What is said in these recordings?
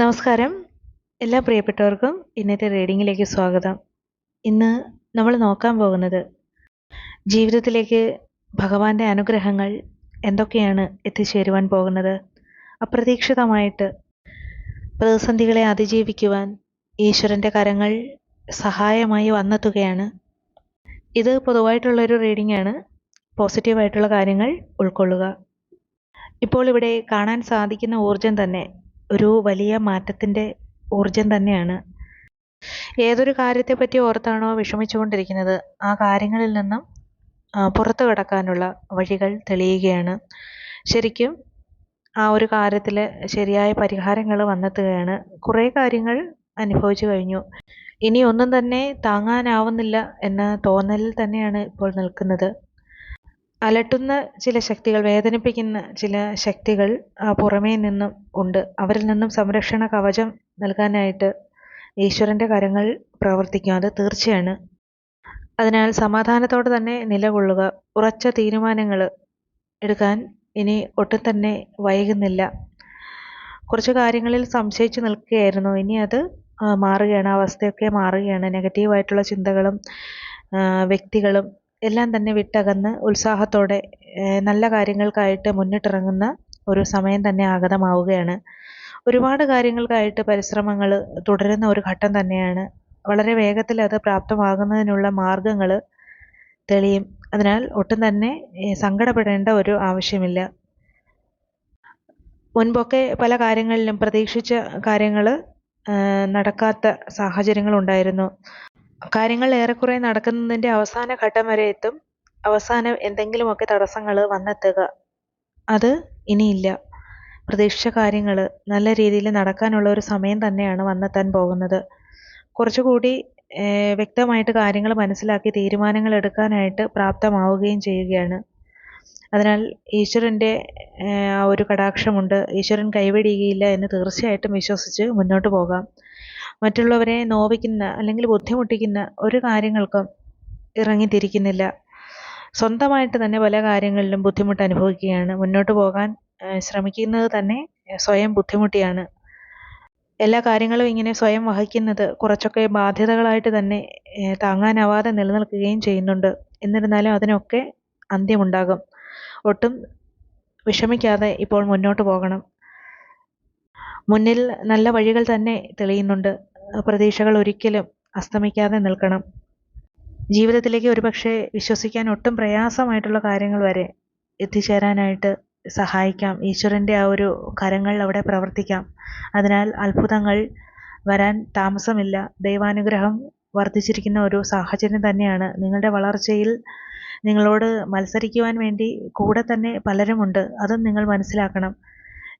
നമസ്കാരം. എല്ലാ പ്രിയപ്പെട്ടവർക്കും ഇന്നത്തെ റീഡിങ്ങിലേക്ക് സ്വാഗതം. ഇന്ന് നമ്മൾ നോക്കാൻ പോകുന്നത് ജീവിതത്തിലേക്ക് ഭഗവാന്റെ അനുഗ്രഹങ്ങൾ എന്തൊക്കെയാണ് എത്തിച്ചേരുവാൻ പോകുന്നത്? അപ്രതീക്ഷിതമായിട്ട് പ്രതിസന്ധികളെ അതിജീവിക്കുവാൻ ഈശ്വരന്റെ കരങ്ങൾ സഹായമായി വന്നെത്തുകയാണ്. ഇത് പൊതുവായിട്ടുള്ളൊരു റീഡിംഗ് ആണ്. പോസിറ്റീവായിട്ടുള്ള കാര്യങ്ങൾ ഉൾക്കൊള്ളുക. ഇപ്പോൾ ഇവിടെ കാണാൻ സാധിക്കുന്ന ഊർജം തന്നെ ഒരു വലിയ മാറ്റത്തിന്റെ ഊർജം തന്നെയാണ്. ഏതൊരു കാര്യത്തെപ്പറ്റി ഓർത്താണോ വിഷമിച്ചുകൊണ്ടിരിക്കുന്നത് ആ കാര്യങ്ങളിൽ നിന്നും പുറത്തു കടക്കാനുള്ള വഴികൾ തെളിയുകയാണ്. ശരിക്കും ആ ഒരു കാര്യത്തിൽ ശരിയായ പരിഹാരങ്ങൾ വന്നെത്തുകയാണ്. കുറേ കാര്യങ്ങൾ അനുഭവിച്ചു കഴിഞ്ഞു. ഇനി ഒന്നും തന്നെ താങ്ങാനാവുന്നില്ല എന്ന തോന്നലിൽ തന്നെയാണ് ഇപ്പോൾ നിൽക്കുന്നത്. അലട്ടുന്ന ചില ശക്തികൾ വേദനിപ്പിക്കുന്ന ചില ശക്തികൾ പുറമേ നിന്നും ഉണ്ട്. അവരിൽ നിന്നും സംരക്ഷണ കവചം നൽകാനായിട്ട് ഈശ്വരന്റെ കരങ്ങൾ പ്രവർത്തിക്കും. അത് തീർച്ചയാണ്. അതിനാൽ സമാധാനത്തോടെ തന്നെ നിലകൊള്ളുക. ഉറച്ച തീരുമാനങ്ങൾ എടുക്കാൻ ഇനി ഒട്ടും തന്നെ വൈകുന്നില്ല. കുറച്ച് കാര്യങ്ങളിൽ സംശയിച്ച് നിൽക്കുകയായിരുന്നു. ഇനി അത് മാറുകയാണ്. അവസ്ഥയൊക്കെ മാറുകയാണ്. നെഗറ്റീവായിട്ടുള്ള ചിന്തകളും വ്യക്തികളും എല്ലാം തന്നെ വിട്ടകന്ന് ഉത്സാഹത്തോടെ നല്ല കാര്യങ്ങൾക്കായിട്ട് മുന്നിട്ടിറങ്ങുന്ന ഒരു സമയം തന്നെ ആഗതമാവുകയാണ്. ഒരുപാട് കാര്യങ്ങൾക്കായിട്ട് പരിശ്രമങ്ങൾ തുടരുന്ന ഒരു ഘട്ടം തന്നെയാണ്. വളരെ വേഗത്തിൽ അത് പ്രാപ്തമാകുന്നതിനുള്ള മാർഗങ്ങൾ തെളിയും. അതിനാൽ ഒട്ടും തന്നെ സങ്കടപ്പെടേണ്ട ഒരു ആവശ്യമില്ല. മുൻപൊക്കെ പല കാര്യങ്ങളിലും പ്രതീക്ഷിച്ച കാര്യങ്ങൾ നടക്കാത്ത സാഹചര്യങ്ങളുണ്ടായിരുന്നു. കാര്യങ്ങൾ ഏറെക്കുറെ നടക്കുന്നതിന്റെ അവസാന ഘട്ടം വരെ എത്തും. അവസാനം എന്തെങ്കിലുമൊക്കെ തടസ്സങ്ങൾ വന്നെത്തുക. അത് ഇനിയില്ല. പ്രതീക്ഷിച്ച കാര്യങ്ങൾ നല്ല രീതിയിൽ നടക്കാനുള്ള ഒരു സമയം തന്നെയാണ് വന്നെത്താൻ പോകുന്നത്. കുറച്ചുകൂടി വ്യക്തമായിട്ട് കാര്യങ്ങൾ മനസ്സിലാക്കി തീരുമാനങ്ങൾ എടുക്കാനായിട്ട് പ്രാപ്തമാവുകയും ചെയ്യുകയാണ്. അതിനാൽ ഈശ്വരന്റെ ഒരു കടാക്ഷമുണ്ട്. ഈശ്വരൻ കൈവെടിയുകയില്ല എന്ന് തീർച്ചയായിട്ടും വിശ്വസിച്ച് മുന്നോട്ട് പോകാം. മറ്റുള്ളവരെ നോവിക്കുന്ന അല്ലെങ്കിൽ ബുദ്ധിമുട്ടിക്കുന്ന ഒരു കാര്യങ്ങൾക്കും ഇറങ്ങിത്തിരിക്കുന്നില്ല. സ്വന്തമായിട്ട് തന്നെ പല കാര്യങ്ങളിലും ബുദ്ധിമുട്ട് അനുഭവിക്കുകയാണ്. മുന്നോട്ട് പോകാൻ ശ്രമിക്കുന്നത് തന്നെ സ്വയം ബുദ്ധിമുട്ടിയാണ്. എല്ലാ കാര്യങ്ങളും ഇങ്ങനെ സ്വയം വഹിക്കുന്നത് കുറച്ചൊക്കെ ബാധ്യതകളായിട്ട് തന്നെ താങ്ങാനാവാതെ നിലനിൽക്കുകയും ചെയ്യുന്നുണ്ട്. എന്നിരുന്നാലും അതിനൊക്കെ അന്ത്യമുണ്ടാകും. ഒട്ടും വിഷമിക്കാതെ ഇപ്പോൾ മുന്നോട്ട് പോകണം. മുന്നിൽ നല്ല വഴികൾ തന്നെ തെളിയുന്നുണ്ട്. പ്രതീക്ഷകൾ ഒരിക്കലും അസ്തമിക്കാതെ നിൽക്കണം. ജീവിതത്തിലേക്ക് ഒരുപക്ഷെ വിശ്വസിക്കാൻ ഒട്ടും പ്രയാസമായിട്ടുള്ള കാര്യങ്ങൾ വരെ എത്തിച്ചേരാനായിട്ട് സഹായിക്കാം. ഈശ്വരന്റെ ആ ഒരു കരങ്ങൾ അവിടെ പ്രവർത്തിക്കാം. അതിനാൽ അത്ഭുതങ്ങൾ വരാൻ താമസമില്ല. ദൈവാനുഗ്രഹം വർദ്ധിച്ചിരിക്കുന്ന ഒരു സാഹചര്യം തന്നെയാണ്. നിങ്ങളുടെ വളർച്ചയിൽ നിങ്ങളോട് മത്സരിക്കുവാൻ വേണ്ടി കൂടെ തന്നെ പലരുമുണ്ട്. അതും നിങ്ങൾ മനസ്സിലാക്കണം.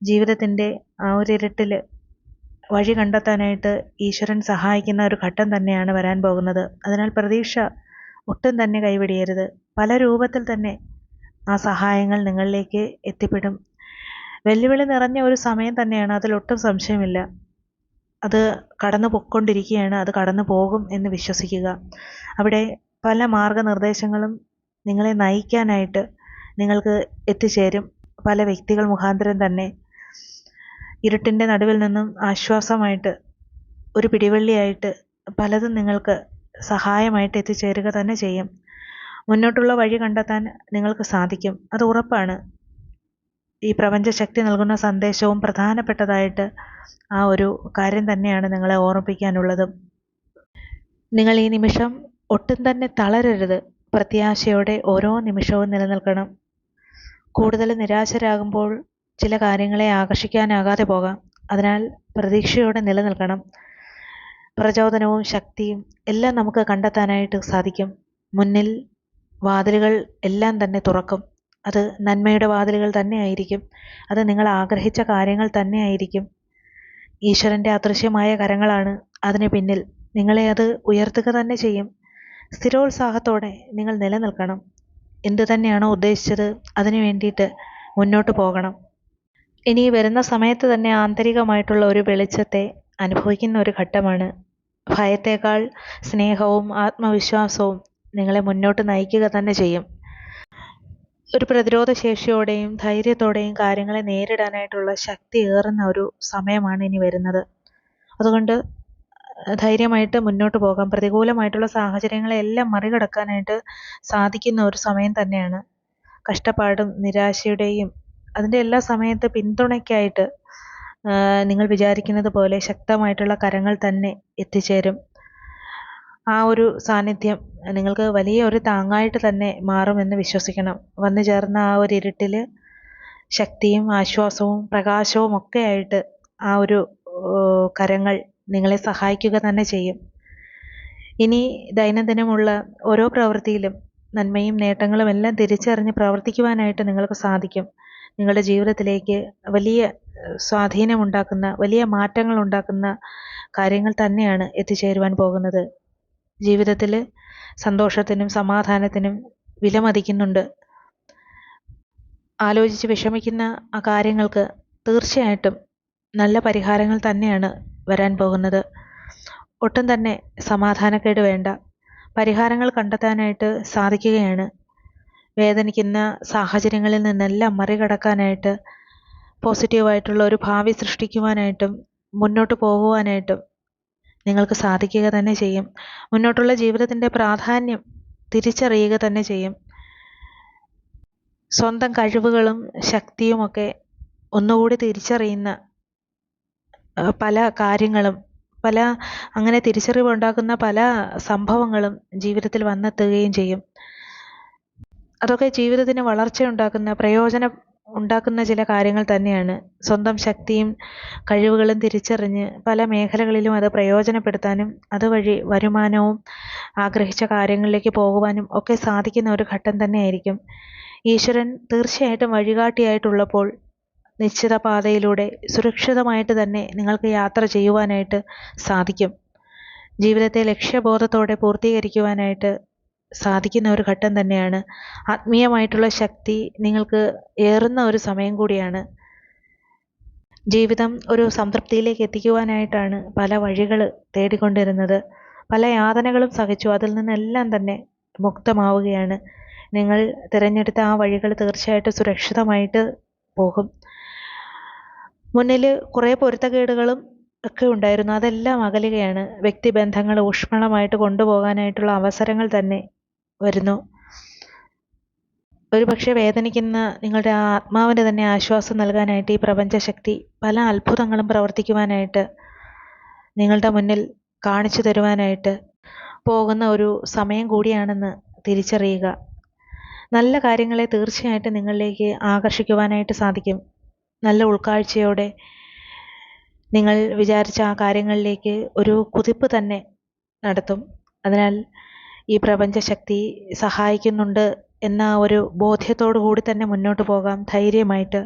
ജീവിതത്തിന്റെ ആ ഒരു ഇരുട്ടിൽ വഴി കണ്ടെത്താനായിട്ട് ഈശ്വരൻ സഹായിക്കുന്ന ഒരു ഘട്ടം തന്നെയാണ് വരാൻ പോകുന്നത്. അതിനാൽ പ്രതീക്ഷ ഒട്ടും തന്നെ കൈവിടിയരുത്. പല രൂപത്തിൽ തന്നെ ആ സഹായങ്ങൾ നിങ്ങളിലേക്ക് എത്തിപ്പെടും. വെല്ലുവിളി നിറഞ്ഞ ഒരു സമയം തന്നെയാണ് അതിലൊട്ടും സംശയമില്ല. അത് കടന്നു പൊയ്ക്കൊണ്ടിരിക്കുകയാണ് അത് കടന്നു പോകും എന്ന് വിശ്വസിക്കുക. അവിടെ പല മാർഗനിർദ്ദേശങ്ങളും നിങ്ങളെ നയിക്കാനായിട്ട് നിങ്ങൾക്ക് എത്തിച്ചേരും. പല വ്യക്തികൾ മുഖാന്തരം തന്നെ ഇരുട്ടിന്റെ നടുവിൽ നിന്നും ആശ്വാസമായിട്ട് ഒരു പിടിവള്ളിയായിട്ട് പലതും നിങ്ങൾക്ക് സഹായമായിട്ട് എത്തിച്ചേരുക തന്നെ ചെയ്യും. മുന്നോട്ടുള്ള വഴി കണ്ടെത്താൻ നിങ്ങൾക്ക് സാധിക്കും. അത് ഉറപ്പാണ്. ഈ പ്രപഞ്ചശക്തി നൽകുന്ന സന്ദേശവും പ്രധാനപ്പെട്ടതായിട്ട് ആ ഒരു കാര്യം തന്നെയാണ് നിങ്ങളെ ഓർമ്മിപ്പിക്കാനുള്ളതും. നിങ്ങൾ ഈ നിമിഷം ഒട്ടും തന്നെ തളരരുത്. പ്രത്യാശയോടെ ഓരോ നിമിഷവും നിലനിൽക്കണം. കൂടുതൽ നിരാശരാകുമ്പോൾ ചില കാര്യങ്ങളെ ആകർഷിക്കാനാകാതെ പോകാം. അതിനാൽ പ്രതീക്ഷയോടെ നിലനിൽക്കണം. പ്രചോദനവും ശക്തിയും എല്ലാം നമുക്ക് കണ്ടെത്താനായിട്ട് സാധിക്കും. മുന്നിൽ വാതിലുകൾ എല്ലാം തന്നെ തുറക്കും. അത് നന്മയുടെ വാതിലുകൾ തന്നെ ആയിരിക്കും. അത് നിങ്ങൾ ആഗ്രഹിച്ച കാര്യങ്ങൾ തന്നെ ആയിരിക്കും. ഈശ്വരന്റെ അദൃശ്യമായ കരങ്ങളാണ് അതിന് പിന്നിൽ. നിങ്ങളെ അത് ഉയർത്തുക തന്നെ ചെയ്യും. സ്ഥിരോത്സാഹത്തോടെ നിങ്ങൾ നിലനിൽക്കണം. എന്തു തന്നെയാണോ ഉദ്ദേശിച്ചത് അതിനു വേണ്ടിയിട്ട് മുന്നോട്ട് പോകണം. ഇനി വരുന്ന സമയത്ത് തന്നെ ആന്തരികമായിട്ടുള്ള ഒരു വെളിച്ചത്തെ അനുഭവിക്കുന്ന ഒരു ഘട്ടമാണ്. ഭയത്തേക്കാൾ സ്നേഹവും ആത്മവിശ്വാസവും നിങ്ങളെ മുന്നോട്ട് നയിക്കുക തന്നെ ചെയ്യും. ഒരു പ്രതിരോധ ശേഷിയോടെയും ധൈര്യത്തോടെയും കാര്യങ്ങളെ നേരിടാനായിട്ടുള്ള ശക്തി ഏറുന്ന ഒരു സമയമാണ് ഇനി വരുന്നത്. അതുകൊണ്ട് ധൈര്യമായിട്ട് മുന്നോട്ട് പോകാം. പ്രതികൂലമായിട്ടുള്ള സാഹചര്യങ്ങളെ എല്ലാം മറികടക്കാനായിട്ട് സാധിക്കുന്ന ഒരു സമയം തന്നെയാണ്. കഷ്ടപ്പാടും നിരാശയുടെയും അതിന്റെ എല്ലാ സമയത്ത് പിന്തുണയ്ക്കായിട്ട് നിങ്ങൾ വിചാരിക്കുന്നത് പോലെ ശക്തമായിട്ടുള്ള കരങ്ങൾ തന്നെ എത്തിച്ചേരും. ആ ഒരു സാന്നിധ്യം നിങ്ങൾക്ക് വലിയ ഒരു താങ്ങായിട്ട് തന്നെ മാറുമെന്ന് വിശ്വസിക്കണം. വന്നു ചേർന്ന ആ ഒരു ഇരുട്ടിൽ ശക്തിയും ആശ്വാസവും പ്രകാശവും ഒക്കെ ആയിട്ട് ആ ഒരു കരങ്ങൾ നിങ്ങളെ സഹായിക്കുക തന്നെ ചെയ്യും. ഇനി ദൈനംദിനമുള്ള ഓരോ പ്രവൃത്തിയിലും നന്മയും നേട്ടങ്ങളും എല്ലാം തിരിച്ചറിഞ്ഞ് പ്രവർത്തിക്കുവാനായിട്ട് നിങ്ങൾക്ക് സാധിക്കും. നിങ്ങളുടെ ജീവിതത്തിലേക്ക് വലിയ സ്വാധീനമുണ്ടാക്കുന്ന വലിയ മാറ്റങ്ങൾ ഉണ്ടാക്കുന്ന കാര്യങ്ങൾ തന്നെയാണ് എത്തിച്ചേരുവാൻ പോകുന്നത്. ജീവിതത്തിൽ സന്തോഷത്തിനും സമാധാനത്തിനും വിലമതിക്കുന്നുണ്ട്. ആലോചിച്ച് വിഷമിക്കുന്ന ആ കാര്യങ്ങൾക്ക് തീർച്ചയായിട്ടും നല്ല പരിഹാരങ്ങൾ തന്നെയാണ് വരാൻ പോകുന്നത്. ഒട്ടും തന്നെ സമാധാനക്കേട് വേണ്ട. പരിഹാരങ്ങൾ കണ്ടെത്താനായിട്ട് സാധിക്കുകയാണ്. വേദനിക്കുന്ന സാഹചര്യങ്ങളിൽ നിന്നെല്ലാം മറികടക്കാനായിട്ട് പോസിറ്റീവായിട്ടുള്ള ഒരു ഭാവി സൃഷ്ടിക്കുവാനായിട്ടും മുന്നോട്ട് പോകുവാനായിട്ടും നിങ്ങൾക്ക് സാധിക്കുക തന്നെ ചെയ്യും. മുന്നോട്ടുള്ള ജീവിതത്തിന്റെ പ്രാധാന്യം തിരിച്ചറിയുക തന്നെ ചെയ്യും. സ്വന്തം കഴിവുകളും ശക്തിയുമൊക്കെ ഒന്നുകൂടി തിരിച്ചറിയുന്ന പല കാര്യങ്ങളും പല അങ്ങനെ തിരിച്ചറിവുണ്ടാക്കുന്ന പല സംഭവങ്ങളും ജീവിതത്തിൽ വന്നെത്തുകയും ചെയ്യും. അതൊക്കെ ജീവിതത്തിന് വളർച്ച ഉണ്ടാക്കുന്ന പ്രയോജനം ഉണ്ടാക്കുന്ന ചില കാര്യങ്ങൾ തന്നെയാണ്. സ്വന്തം ശക്തിയും കഴിവുകളും തിരിച്ചറിഞ്ഞ് പല മേഖലകളിലും അത് പ്രയോജനപ്പെടുത്താനും അതുവഴി വരുമാനവും ആഗ്രഹിച്ച കാര്യങ്ങളിലേക്ക് പോകുവാനും ഒക്കെ സാധിക്കുന്ന ഒരു ഘട്ടം തന്നെയായിരിക്കും. ഈശ്വരൻ തീർച്ചയായിട്ടും വഴികാട്ടിയായിട്ടുള്ളപ്പോൾ നിശ്ചിത പാതയിലൂടെ സുരക്ഷിതമായിട്ട് തന്നെ നിങ്ങൾക്ക് യാത്ര ചെയ്യുവാനായിട്ട് സാധിക്കും. ജീവിതത്തെ ലക്ഷ്യബോധത്തോടെ പൂർത്തീകരിക്കുവാനായിട്ട് സാധിക്കുന്ന ഒരു ഘട്ടം തന്നെയാണ്. ആത്മീയമായിട്ടുള്ള ശക്തി നിങ്ങൾക്ക് ഏറുന്ന ഒരു സമയം കൂടിയാണ്. ജീവിതം ഒരു സംതൃപ്തിയിലേക്ക് എത്തിക്കുവാനായിട്ടാണ് പല വഴികൾ തേടിക്കൊണ്ടിരുന്നത്. പല യാതനകളും സഹിച്ചു അതിൽ നിന്നെല്ലാം തന്നെ മുക്തമാവുകയാണ്. നിങ്ങൾ തിരഞ്ഞെടുത്ത ആ വഴികൾ തീർച്ചയായിട്ടും സുരക്ഷിതമായിട്ട് പോകും. മുന്നിൽ കുറേ പൊരുത്തക്കേടുകളും ഒക്കെ ഉണ്ടായിരുന്നു. അതെല്ലാം അകലുകയാണ്. വ്യക്തിബന്ധങ്ങൾ ഊഷ്മളമായിട്ട് കൊണ്ടുപോകാനായിട്ടുള്ള അവസരങ്ങൾ തന്നെ വരുന്നു. ഒരുപക്ഷെ വേദനിക്കുന്ന നിങ്ങളുടെ ആത്മാവിന് തന്നെ ആശ്വാസം നൽകാനായിട്ട് ഈ പ്രപഞ്ചശക്തി പല അത്ഭുതങ്ങളും പ്രവർത്തിക്കുവാനായിട്ട് നിങ്ങളുടെ മുന്നിൽ കാണിച്ചു തരുവാനായിട്ട് പോകുന്ന ഒരു സമയം കൂടിയാണെന്ന് തിരിച്ചറിയുക. നല്ല കാര്യങ്ങളെ തീർച്ചയായിട്ടും നിങ്ങളിലേക്ക് ആകർഷിക്കുവാനായിട്ട് സാധിക്കും. നല്ല ഉൾക്കാഴ്ചയോടെ നിങ്ങൾ വിചാരിച്ച ആ കാര്യങ്ങളിലേക്ക് ഒരു കുതിപ്പ് തന്നെ നടത്തും. അതിനാൽ ഈ പ്രപഞ്ചശക്തി സഹായിക്കുന്നുണ്ട് എന്ന ഒരു ബോധ്യത്തോടു കൂടി തന്നെ മുന്നോട്ട് പോകാം. ധൈര്യമായിട്ട്